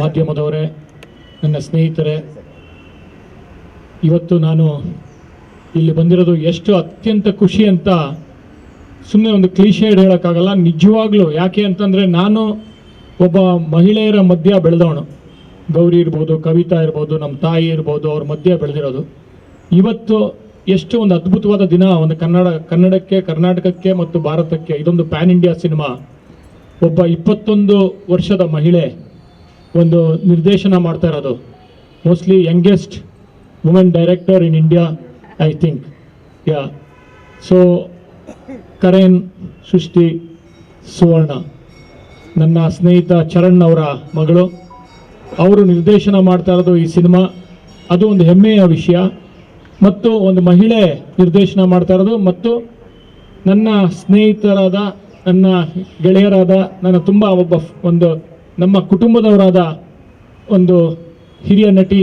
ಮಾಧ್ಯಮದವರೇ, ನನ್ನ ಸ್ನೇಹಿತರೆ, ಇವತ್ತು ನಾನು ಇಲ್ಲಿ ಬಂದಿರೋದು ಎಷ್ಟು ಅತ್ಯಂತ ಖುಷಿ ಅಂತ ಸುಮ್ಮನೆ ಒಂದು ಕ್ಲೀಶೇಡ್ ಹೇಳೋಕ್ಕಾಗಲ್ಲ, ನಿಜವಾಗ್ಲೂ. ಯಾಕೆ ಅಂತಂದರೆ ನಾನು ಒಬ್ಬ ಮಹಿಳೆಯರ ಮಧ್ಯ ಬೆಳೆದವನು. ಗೌರಿ ಇರ್ಬೋದು, ಕವಿತಾ ಇರ್ಬೋದು, ನಮ್ಮ ತಾಯಿ ಇರ್ಬೋದು, ಅವ್ರ ಮಧ್ಯ ಬೆಳೆದಿರೋದು. ಇವತ್ತು ಎಷ್ಟು ಒಂದು ಅದ್ಭುತವಾದ ದಿನ, ಒಂದು ಕನ್ನಡ, ಕನ್ನಡಕ್ಕೆ, ಕರ್ನಾಟಕಕ್ಕೆ ಮತ್ತು ಭಾರತಕ್ಕೆ, ಇದೊಂದು ಪ್ಯಾನ್ ಇಂಡಿಯಾ ಸಿನಿಮಾ. ಒಬ್ಬ ಇಪ್ಪತ್ತೊಂದು ವರ್ಷದ ಮಹಿಳೆ ಒಂದು ನಿರ್ದೇಶನ ಮಾಡ್ತಾ ಇರೋದು. Mostly youngest women director in India I think ya so ಕರೇನ್ ಸೃಷ್ಟಿ ಸುವರ್ಣ ನನ್ನ ಸ್ನೇಹಿತ ಚರಣ್ ಅವರ ಮಗಳು. ಅವರು ನಿರ್ದೇಶನ ಮಾಡ್ತಾ ಇರೋದು ಈ ಸಿನಿಮಾ. ಅದು ಒಂದು ಹೆಮ್ಮೆಯ ವಿಷಯ. ಮತ್ತು ಒಂದು ಮಹಿಳೆ ನಿರ್ದೇಶನ ಮಾಡ್ತಾ ಇರೋದು. ಮತ್ತು ನನ್ನ ಸ್ನೇಹಿತರಾದ ನನ್ನ ಗೆಳೆಯರಾದ, ನನ್ನ ತುಂಬ ಒಬ್ಬ ಒಂದು ನಮ್ಮ ಕುಟುಂಬದವರಾದ ಒಂದು ಹಿರಿಯ ನಟಿ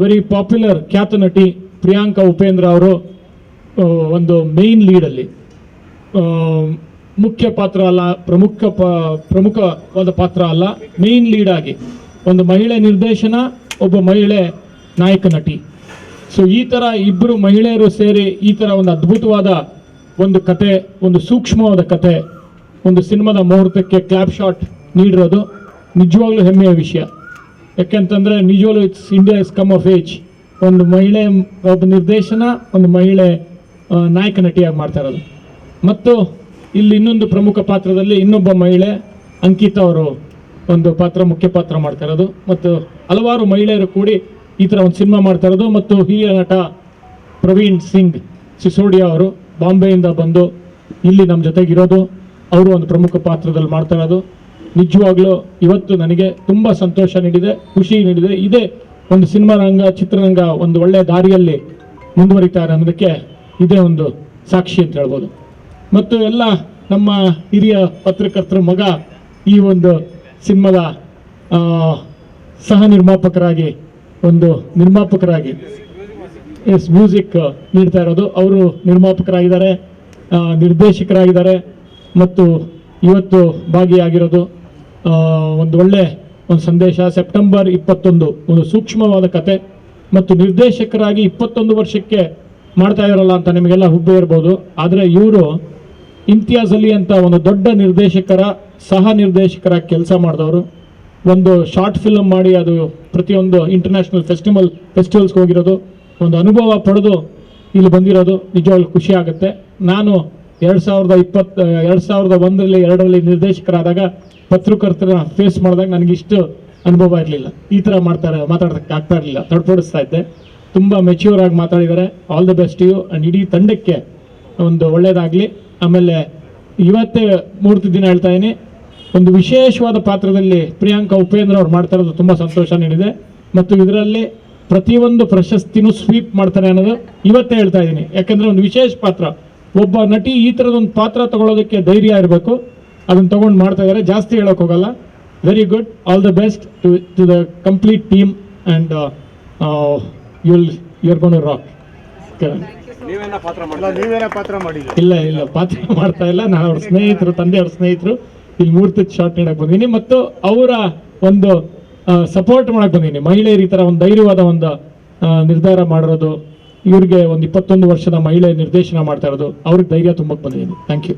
ವೆರಿ ಪಾಪ್ಯುಲರ್ ಖ್ಯಾತ ನಟಿ ಪ್ರಿಯಾಂಕಾ ಉಪೇಂದ್ರ ಅವರು ಒಂದು ಮೇನ್ ಲೀಡಲ್ಲಿ ಮುಖ್ಯ ಪಾತ್ರ ಅಲ್ಲ, ಪ್ರಮುಖ ಪ, ಪ್ರಮುಖವಾದ ಪಾತ್ರ ಅಲ್ಲ ಮೇಯ್ನ್ ಲೀಡ್ ಆಗಿ ಒಂದು ಮಹಿಳೆ ನಿರ್ದೇಶನ, ಒಬ್ಬ ಮಹಿಳೆ ನಾಯಕ ನಟಿ. ಸೊ ಈ ಥರ ಇಬ್ಬರು ಮಹಿಳೆಯರು ಸೇರಿ ಈ ಥರ ಒಂದು ಅದ್ಭುತವಾದ ಒಂದು ಕತೆ, ಒಂದು ಸೂಕ್ಷ್ಮವಾದ ಕತೆ, ಒಂದು ಸಿನಿಮಾದ ಮುಹೂರ್ತಕ್ಕೆ ಕ್ಲಾಪ್ ಶಾಟ್ ನೀಡಿರೋದು ನಿಜವಾಗ್ಲೂ ಹೆಮ್ಮೆಯ ವಿಷಯ. ಯಾಕೆಂತಂದರೆ ನಿಜವಾಗ್ಲೂ it's India is come of age ಒಂದು ಮಹಿಳೆ, ಒಬ್ಬ ನಿರ್ದೇಶನ, ಒಂದು ಮಹಿಳೆ ನಾಯಕ ನಟಿಯಾಗಿ ಮಾಡ್ತಾ ಇರೋದು. ಮತ್ತು ಇಲ್ಲಿ ಇನ್ನೊಂದು ಪ್ರಮುಖ ಪಾತ್ರದಲ್ಲಿ ಇನ್ನೊಬ್ಬ ಮಹಿಳೆ, ಅಂಕಿತಾ ಅವರು ಒಂದು ಪಾತ್ರ, ಮುಖ್ಯ ಪಾತ್ರ ಮಾಡ್ತಾ ಇರೋದು. ಮತ್ತು ಹಲವಾರು ಮಹಿಳೆಯರು ಕೂಡಿ ಈ ಥರ ಒಂದು ಸಿನಿಮಾ ಮಾಡ್ತಾ ಇರೋದು. ಮತ್ತು ಹಿರಿಯ ನಟ ಪ್ರವೀಣ್ ಸಿಂಗ್ ಸಿಸೋಡಿಯಾ ಅವರು ಬಾಂಬೆಯಿಂದ ಬಂದು ಇಲ್ಲಿ ನಮ್ಮ ಜೊತೆಗಿರೋದು, ಅವರು ಒಂದು ಪ್ರಮುಖ ಪಾತ್ರದಲ್ಲಿ ಮಾಡ್ತಾ ಇರೋದು. ನಿಜವಾಗ್ಲೂ ಇವತ್ತು ನನಗೆ ತುಂಬ ಸಂತೋಷ ನೀಡಿದೆ, ಖುಷಿ ನೀಡಿದೆ. ಇದೇ ಒಂದು ಸಿನಿಮಾ ರಂಗ, ಚಿತ್ರರಂಗ ಒಂದು ಒಳ್ಳೆಯ ದಾರಿಯಲ್ಲಿ ಮುಂದುವರಿತಾರೆ ಅನ್ನೋದಕ್ಕೆ ಇದೇ ಒಂದು ಸಾಕ್ಷಿ ಅಂತ ಹೇಳ್ಬೋದು. ಮತ್ತು ಎಲ್ಲ ನಮ್ಮ ಹಿರಿಯ ಪತ್ರಕರ್ತರ ಮಗ ಈ ಒಂದು ಸಿನಿಮಾದ ಸಹ ನಿರ್ಮಾಪಕರಾಗಿ, ಒಂದು ನಿರ್ಮಾಪಕರಾಗಿ ಎಸ್ ಮ್ಯೂಸಿಕ್ ನೀಡ್ತಾ ಇರೋದು. ಅವರು ನಿರ್ಮಾಪಕರಾಗಿದ್ದಾರೆ ನಿರ್ದೇಶಕರಾಗಿದ್ದಾರೆ ಮತ್ತು ಇವತ್ತು ಭಾಗಿಯಾಗಿರೋದು ಒಂದು ಒಳ್ಳೆ ಒಂದು ಸಂದೇಶ. ಸೆಪ್ಟೆಂಬರ್ ಇಪ್ಪತ್ತೊಂದು, ಒಂದು ಸೂಕ್ಷ್ಮವಾದ ಕತೆ ಮತ್ತು ನಿರ್ದೇಶಕರಾಗಿ ಇಪ್ಪತ್ತೊಂದು ವರ್ಷಕ್ಕೆ ಮಾಡ್ತಾ ಇರೋಲ್ಲ ಅಂತ ನಿಮಗೆಲ್ಲ ಹುಬ್ಬೆ ಇರ್ಬೋದು. ಆದರೆ ಇವರು ಇಮ್ತಿಯಾಜ್ ಅಲಿ ಅಂತ ಒಂದು ದೊಡ್ಡ ನಿರ್ದೇಶಕರ, ಸಹ ನಿರ್ದೇಶಕರ ಕೆಲಸ ಮಾಡಿದವರು. ಒಂದು ಶಾರ್ಟ್ ಫಿಲಮ್ ಮಾಡಿ ಅದು ಪ್ರತಿಯೊಂದು ಇಂಟರ್ನ್ಯಾಷನಲ್ ಫೆಸ್ಟಿವಲ್ ಫೆಸ್ಟಿವಲ್ಸ್ಗೆ ಹೋಗಿರೋದು. ಒಂದು ಅನುಭವ ಪಡೆದು ಇಲ್ಲಿ ಬಂದಿರೋದು ನಿಜವಾಗ್ಲೂ ಖುಷಿ ಆಗುತ್ತೆ. ನಾನು ಎರಡು ಸಾವಿರದ ಇಪ್ಪತ್ತು ಎರಡು ಸಾವಿರದ ಒಂದರಲ್ಲಿ, ಎರಡರಲ್ಲಿ ನಿರ್ದೇಶಕರಾದಾಗ ಪತ್ರಕರ್ತರ ಫೇಸ್ ಮಾಡಿದಾಗ ನನಗಿಷ್ಟು ಅನುಭವ ಇರಲಿಲ್ಲ. ಈ ಥರ ಮಾಡ್ತಾರೆ ಮಾತಾಡೋದಕ್ಕೆ ಆಗ್ತಾ ಇರಲಿಲ್ಲ. ತಡ್ಪಡಿಸ್ತಾ ಇದ್ದೆ. ತುಂಬ ಮೆಚ್ಯೂರ್ ಆಗಿ ಮಾತಾಡಿದ್ದಾರೆ. All the best you and ಇಡೀ ತಂಡಕ್ಕೆ ಒಂದು ಒಳ್ಳೆಯದಾಗಲಿ ಆಮೇಲೆ ಇವತ್ತೇ ಮೂರ್ತಿ ದಿನ ಹೇಳ್ತಾ ಇದ್ದೀನಿ ಒಂದು ವಿಶೇಷವಾದ ಪಾತ್ರದಲ್ಲಿ ಪ್ರಿಯಾಂಕಾ ಉಪೇಂದ್ರ ಅವ್ರು ಮಾಡ್ತಾ ಇರೋದು ತುಂಬ ಸಂತೋಷ ನೀಡಿದೆ. ಮತ್ತು ಇದರಲ್ಲಿ ಪ್ರತಿಯೊಂದು ಪ್ರಶಸ್ತಿನೂ ಸ್ವೀಪ್ ಮಾಡ್ತಾರೆ ಅನ್ನೋದು ಇವತ್ತೇ ಹೇಳ್ತಾ ಇದ್ದೀನಿ. ಯಾಕಂದರೆ ಒಂದು ವಿಶೇಷ ಪಾತ್ರ. ಒಬ್ಬ ನಟಿ ಈ ಥರದೊಂದು ಪಾತ್ರ ತಗೊಳ್ಳೋದಕ್ಕೆ ಧೈರ್ಯ ಇರಬೇಕು. ಅದನ್ನು ತಗೊಂಡು ಮಾಡ್ತಾ ಇದ್ದಾರೆ ಜಾಸ್ತಿ ಹೇಳೋಕೆ ಹೋಗಲ್ಲ. Very good all the best to to the complete team and you'll you're gonna rock ನೀವೇನ ಪಾತ್ರ ಅಲ್ಲ ಮಾಡ್ತೀರಿ ನೀವೇನೇ ಪಾತ್ರ ಮಾಡಿಲ್ಲ ಇಲ್ಲ ಇಲ್ಲ. ಪಾತ್ರ ಮಾಡ್ತಾ ಇಲ್ಲ. ನಾನು ಅವ್ರ ಸ್ನೇಹಿತರು ತಂದೆ ಅವ್ರ ಸ್ನೇಹಿತರು. ಇಲ್ಲಿ ಮೂರ್ತಿ ಶಾರ್ಟ್ ನೀಡಕ್ ಬಂದಿನಿ ಮತ್ತು ಅವರ ಒಂದು ಸಪೋರ್ಟ್ ಮಾಡಕ್ಕೆ ಬಂದಿದ್ದೀನಿ ಮಹಿಳೆಯರು ಈ ತರ ಒಂದು ಧೈರ್ಯವಾದ ಒಂದು ನಿರ್ಧಾರ ಮಾಡಿರೋದು, ಇವ್ರಿಗೆ ಒಂದು ಇಪ್ಪತ್ತೊಂದು ವರ್ಷದ ಮಹಿಳೆ ನಿರ್ದೇಶನ ಮಾಡ್ತಾ ಇರೋದು, ಅವ್ರಿಗೆ ಧೈರ್ಯ ತುಂಬಕ್ಕೆ ಬಂದಿದ್ದೀನಿ ಥ್ಯಾಂಕ್ ಯು